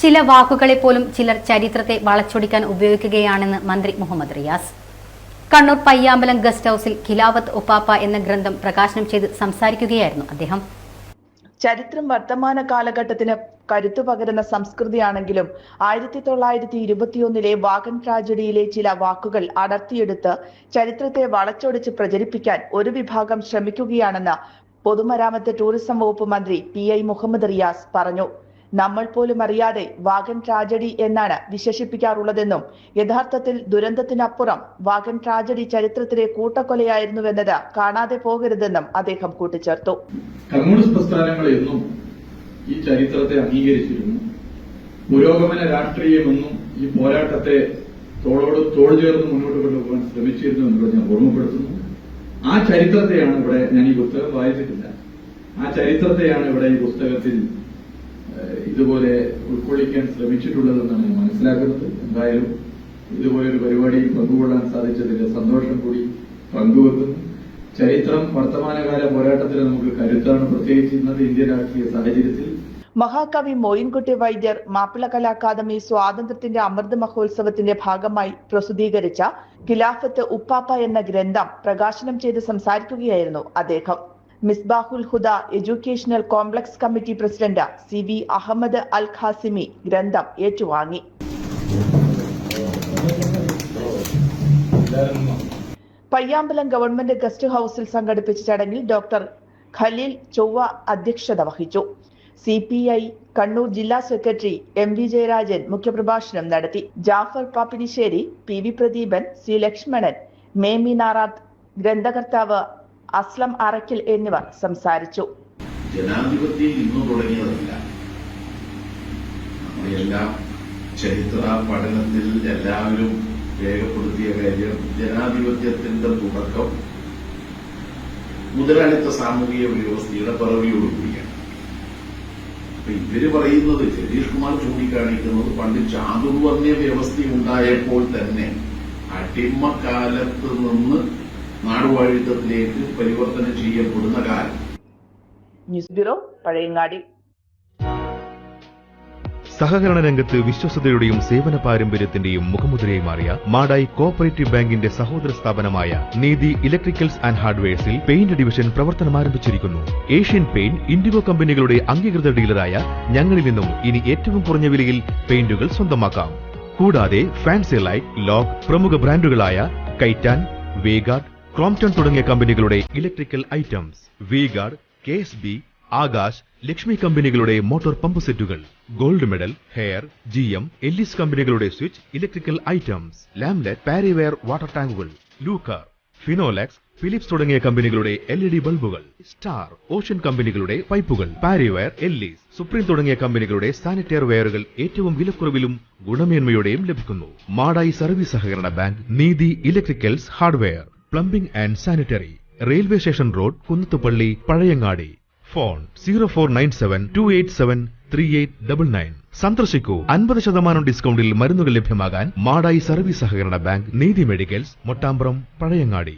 ചില വാക്കുകളെ പോലും ചിലർ ചരിത്രത്തെ വളച്ചൊടിക്കാൻ ഉപയോഗിക്കുകയാണെന്ന് മന്ത്രി മുഹമ്മദ് റിയാസ്. കണ്ണൂർ പയ്യാമ്പലം ഗസ്റ്റ് ഹൌസിൽ ഖിലാവത്ത് ഒപ്പാപ്പ എന്ന ഗ്രന്ഥം പ്രകാശനം ചെയ്ത് സംസാരിക്കുകയായിരുന്നു അദ്ദേഹം. ചരിത്രം വർത്തമാന കാലഘട്ടത്തിന് കരുത്തു പകരുന്ന സംസ്കൃതിയാണെങ്കിലും ആയിരത്തി തൊള്ളായിരത്തി ഇരുപത്തിയൊന്നിലെ വാഗൻ ട്രാജഡിയിലെ ചില വാക്കുകൾ അടർത്തിയെടുത്ത് ചരിത്രത്തെ വളച്ചൊടിച്ച് പ്രചരിപ്പിക്കാൻ ഒരു വിഭാഗം ശ്രമിക്കുകയാണെന്ന് പൊതുമരാമത്ത് ടൂറിസം വകുപ്പ് മന്ത്രി പി ഐ മുഹമ്മദ് റിയാസ് പറഞ്ഞു. നമ്മൾ പോലും അറിയാതെ വാഗൻ ട്രാജഡി എന്നാണ് വിശേഷിപ്പിക്കാറുള്ളതെന്നും യഥാർത്ഥത്തിൽ ദുരന്തത്തിനപ്പുറം വാഗൻ ട്രാജഡി ചരിത്രത്തിലെ കൂട്ടക്കൊലയായിരുന്നുവെന്നത് കാണാതെ പോകരുതെന്നും അദ്ദേഹം കൂട്ടിച്ചേർത്തു. കമ്മ്യൂണിസ്റ്റ് പ്രസ്ഥാനങ്ങൾ എന്നും ഈ ചരിത്രത്തെ അംഗീകരിച്ചിരുന്നു. പുരോഗമന രാഷ്ട്രീയമെന്നും ഈ പോരാട്ടത്തെ തോളോട് തോൾ ചേർന്ന് മുന്നോട്ട് കൊണ്ടുപോകാൻ ശ്രമിച്ചിരുന്നു എന്നുള്ളത് ഞാൻ ഓർമ്മപ്പെടുത്തുന്നു. ആ ചരിത്രത്തെയാണ് ഇവിടെ ഞാൻ ഈ പുസ്തകം വായിച്ചിട്ടില്ല. ആ ചരിത്രത്തെയാണ് ഇവിടെ ഈ പുസ്തകത്തിൽ ഇതുപോലെ ഉൾക്കൊള്ളിക്കാൻ ശ്രമിച്ചിട്ടുള്ളതെന്നാണ് ഞാൻ മനസ്സിലാക്കുന്നത്. എന്തായാലും ഇതുപോലെ ഒരു പരിപാടി പങ്കുകൊള്ളാൻ സാധിച്ചതിന്റെ സന്തോഷം കൂടി പങ്കുവെക്കുന്നു. ചരിത്രം വർത്തമാനകാല പോരാട്ടത്തിന് നമുക്ക് കരുത്താണ് പ്രത്യേകിച്ച് ഇന്നത്തെ ഇന്ത്യൻ രാഷ്ട്രീയ സാഹചര്യത്തിൽ. മഹാകവി മോയിൻകുട്ടി വൈദ്യർ മാപ്പിള കലാ അക്കാദമി സ്വാതന്ത്ര്യത്തിന്റെ അമൃത മഹോത്സവത്തിന്റെ ഭാഗമായി പ്രസിദ്ധീകരിച്ച ഖിലാഫത്ത് ഉപ്പാപ്പ എന്ന ഗ്രന്ഥം പ്രകാശനം ചെയ്ത് സംസാരിക്കുകയായിരുന്നു അദ്ദേഹം. Misbahul Huda educational complex committee president C V Ahammad Al Qasimi ഗ്രന്ഥം ഏറ്റുവാങ്ങി. പയ്യാമ്പലം ഗവൺമെന്റ് ഗസ്റ്റ് ഹൌസിൽ സംഘടിപ്പിച്ച ചടങ്ങിൽ ഡോക്ടർ ഖലീൽ ചൊവ്വ അധ്യക്ഷത വഹിച്ചു. സി പി ഐ കണ്ണൂർ ജില്ലാ സെക്രട്ടറി എം വി ജയരാജൻ മുഖ്യപ്രഭാഷണം നടത്തി. Jafar Pappinissery P V Pradeepan C Lakshmanan Memi Narath ഗ്രന്ഥകർത്താവ് Aslam Arakkil എന്നിവർ സംസാരിച്ചു. ജനാധിപത്യം ഇന്ന് തുടങ്ങിയതല്ല. നമ്മളെല്ലാം ചരിത്ര പഠനത്തിൽ എല്ലാവരും രേഖപ്പെടുത്തിയ കാര്യം ജനാധിപത്യത്തിന്റെ തുടക്കം മുതലാളിത്ത സാമൂഹിക വ്യവസ്ഥയുടെ പിറവിയോടുകൂടിയാണ്. അപ്പൊ ഇവർ പറയുന്നത് ജഗീഷ് കുമാർ ചൂണ്ടിക്കാണിക്കുന്നത് പണ്ട് ചാതുർവർണ വ്യവസ്ഥ ഉണ്ടായപ്പോൾ തന്നെ അടിമക്കാലത്ത് നിന്ന് നാടുവാഴിത്തത്തിലേക്ക് പരിവർത്തനം ചെയ്യപ്പെടുന്ന കാലം. News bureau Pazhayangadi. സഹകരണ രംഗത്ത് വിശ്വസതയുടെയും സേവന പാരമ്പര്യത്തിന്റെയും മുഖമുദ്രയായി മാറിയ മാടായി കോഓപ്പറേറ്റീവ് ബാങ്കിന്റെ സഹോദര സ്ഥാപനമായ നീതി ഇലക്ട്രിക്കൽസ് ആൻഡ് ഹാർഡ്വെയർസിൽ പെയിന്റ് ഡിവിഷൻ പ്രവർത്തനം ആരംഭിച്ചിരിക്കുന്നു. ഏഷ്യൻ പെയിന്റ് ഇൻഡിഗോ കമ്പനികളുടെ അംഗീകൃത ഡീലറായ ഞങ്ങളിൽ നിന്നും ഇനി ഏറ്റവും കുറഞ്ഞ വിലയിൽ പെയിന്റുകൾ സ്വന്തമാക്കാം. കൂടാതെ ഫാൻസി ലൈറ്റ് ലോക്ക് പ്രമുഖ ബ്രാൻഡുകളായ കൈറ്റാൻ വേഗാർഡ് ക്രോംപ്ടൺ തുടങ്ങിയ കമ്പനികളുടെ electrical items V Guard K S B Akash Lakshmi കമ്പനികളുടെ മോട്ടോർ പമ്പ് സെറ്റുകൾ gold medal Hager G M Ellis കമ്പനികളുടെ സ്വിച്ച് ഇലക്ട്രിക്കൽ ഐറ്റംസ് ലാംലെറ്റ് പാരിവെയർ വാട്ടർ ടാങ്കുകൾ ലൂക്കർ ഫിനോലാക്സ് ഫിലിപ്സ് തുടങ്ങിയ കമ്പനികളുടെ എൽ ഇ ഡി ബൾബുകൾ സ്റ്റാർ ഓഷ്യൻ കമ്പനികളുടെ പൈപ്പുകൾ പാരിവെയർ എല്ലീസ് സുപ്രീം തുടങ്ങിയ കമ്പനികളുടെ സാനിറ്റയർ വെയറുകൾ ഏറ്റവും വിലക്കുറവിലും ഗുണമേന്മയോടെയും ലഭിക്കുന്നു. മാടായി സർവീസ് സഹകരണ bank Neethi electricals hardware. Plumbing and sanitary railway station road Kunnathupalli Pazhayangadi. Phone zero four nine seven two eight seven three eight double nine. സന്ദർശിക്കൂ. അൻപത് ശതമാനം ഡിസ്കൗണ്ടിൽ മരുന്നുകൾ ലഭ്യമാകാൻ മാടായി സർവീസ് സഹകരണ ബാങ്ക് നീതി മെഡിക്കൽസ് മൊട്ടാമ്പ്രം പഴയങ്ങാടി.